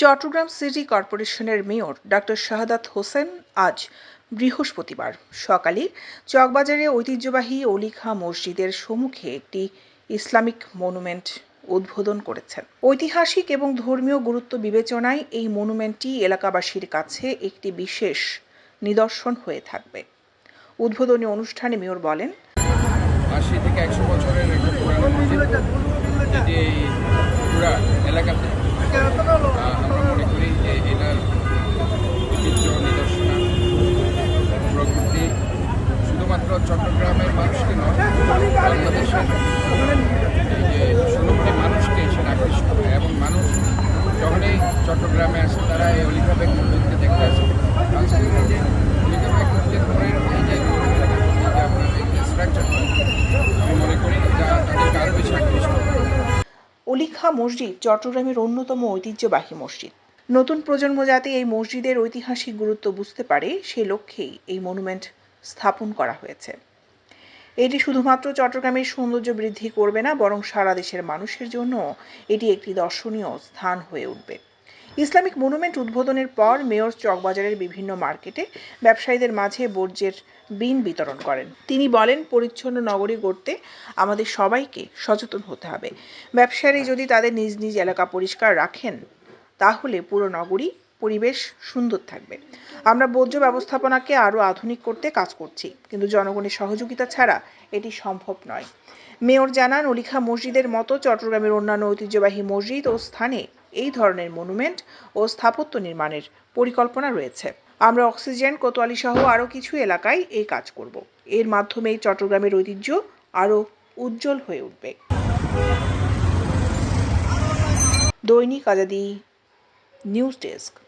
Chittagong city কর্পোরেশনের mayor doctor Shahadat Hossain আজ বৃহস্পতিবার সকালে চকবাজারে ঐতিহ্যবাহী অলিখা মসজিদের সম্মুখে একটি ইসলামিক মনুমেন্ট উদ্বোধন করেছেন। ঐতিহাসিক এবং ধর্মীয় গুরুত্ব বিবেচনায় এই মনুমেন্টটি এলাকাবাসীর কাছে একটি বিশেষ নিদর্শন হয়ে থাকবে। উদ্বোধনী অনুষ্ঠানে মেয়র বলেন আশি থেকে একশো বছরের একটা পুরানো মসজিদ। যেটি এই পুরা এলাকাতে আমরা মনে করি যে এটার ঐতিহ্য নিদর্শনা, প্রকৃতি শুধুমাত্র চট্টগ্রামের মানুষকে নয়, বাংলাদেশের এই যে কোটি মানুষকে সেটা আকৃষ্ট করে। এবং মানুষ যখনই চট্টগ্রামে আসে, তারা এই অলিভাবেগ মসজিদকে দেখতে আসে। অলিখা মসজিদ চট্টগ্রামের অন্যতম ঐতিহ্যবাহী মসজিদ। নতুন প্রজন্ম যাতে এই মসজিদের ঐতিহাসিক গুরুত্ব বুঝতে পারে, সে লক্ষ্যেই এই মনুমেন্ট স্থাপন করা হয়েছে। এটি শুধুমাত্র চট্টগ্রামের সৌন্দর্য বৃদ্ধি করবে না, বরং সারা দেশের মানুষের জন্য এটি একটি দর্শনীয় স্থান হয়ে উঠবে। ইসলামিক মনুমেন্ট উদ্বোধনের পর মেয়র চকবাজারের বিভিন্ন মার্কেটে ব্যবসায়ীদের মাঝে বর্জ্যের বিন বিতরণ করেন। তিনি বলেন, পরিচ্ছন্ন নগরী গড়তে আমাদের সবাইকে সচেতন হতে হবে। ব্যবসায়ী যদি তাদের নিজ নিজ এলাকা পরিষ্কার রাখেন, তাহলে পুরো নগরী, পরিবেশ সুন্দর থাকবে। আমরা বর্জ্য ব্যবস্থাপনাকে আরও আধুনিক করতে কাজ করছি, কিন্তু জনগণের সহযোগিতা ছাড়া এটি সম্ভব নয়। মেয়র জানান, অলিখা মসজিদের মতো চট্টগ্রামের অন্যান্য ঐতিহ্যবাহী মসজিদ ও স্থানে এই ধরনের মনুমেন্ট ও স্থাপত্য নির্মাণের পরিকল্পনা রয়েছে। আমরা অক্সিজেন কোতোয়ালি সহ আরও কিছু এলাকায় এই কাজ করব। এর মাধ্যমে চট্টগ্রামের ঐতিহ্য আরও উজ্জ্বল হয়ে উঠবে। দৈনিক আজাদি নিউজ ডেস্ক।